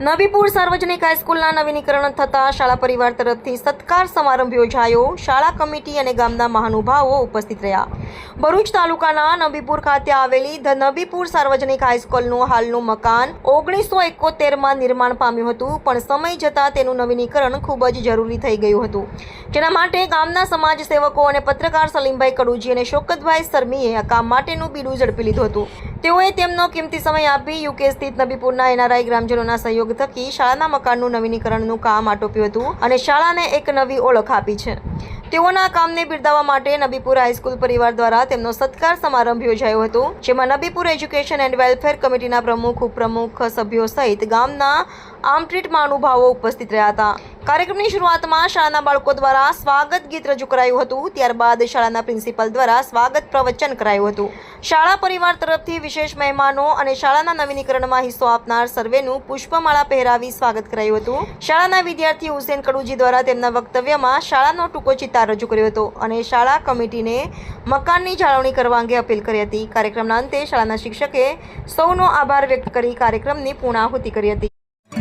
નબીપુર સાર્વજનિક હાઈસ્કૂલના નવીનીકરણ થતા શાળા પરિવાર તરફથી સત્કાર સમારંભ યોજાયો. શાળા કમિટી અને ગામના મહાનુભાવો ઉપસ્થિત રહ્યા. ભરૂચ તાલુકાના નબીપુર ખાતે આવેલી ધ નબીપુર સાર્વજનિક હાઈસ્કૂલનું હાલનું મકાન ઓગણીસો એકોતેરમાં નિર્માણ પામ્યું હતું, પણ સમય જતાં તેનું નવીનીકરણ ખૂબ જ જરૂરી થઈ ગયું હતું. જેના માટે ગામના સમાજ સેવકો અને પત્રકાર સલીમભાઈ કડુજી અને શોકતભાઈ સરમીએ આ કામ માટેનું બીડું ઝડપી લીધું હતું. તેઓએ તેમનો કિંમતી સમય આપી યુકે સ્થિત નબીપુરના એનઆરઆઈ ગ્રામજનોના સહયોગ થકી શાળાના મકાનનું નવીનીકરણનું કામ આટોપ્યું હતું અને શાળાને એક નવી ઓળખ આપી છે. તેઓના કામને બિરદાવવા માટે નબીપુર હાઈસ્કૂલ પરિવાર દ્વારા તેમનો સત્કાર સમારંભ યોજાયો હતો, જેમાં નબીપુર એજ્યુકેશન એન્ડ વેલફેર કમિટીના પ્રમુખ, ઉપપ્રમુખ, સભ્યો સહિત ગામના આમટ્રીટ અનુભાવો ઉપસ્થિત રહ્યા હતા. કાર્યક્રમની શરૂઆતમાં શાળાના બાળકો દ્વારા સ્વાગત ગીત રજૂ કરાયું હતું. ત્યારબાદ શાળાના પ્રિન્સિપલ દ્વારા સ્વાગત પ્રવચન કરાયું હતું. શાળા પરિવાર તરફથી વિશેષ મહેમાનો અને શાળાના નવીનીકરણમાં હિસ્સો આપનાર સર્વેનું પુષ્પમાળા પહેરાવી સ્વાગત કરાયું હતું. શાળાના વિદ્યાર્થી હુસેન કડુજી દ્વારા તેમના વક્તવ્યમાં શાળાનો ટૂંકો ચિતાર રજૂ કર્યો હતો અને શાળા કમિટીને મકાનની જાળવણી કરવા અંગે અપીલ કરી હતી. કાર્યક્રમના અંતે શાળાના શિક્ષકે સૌનો આભાર વ્યક્ત કરી કાર્યક્રમની પૂર્ણાહુતિ કરી હતી.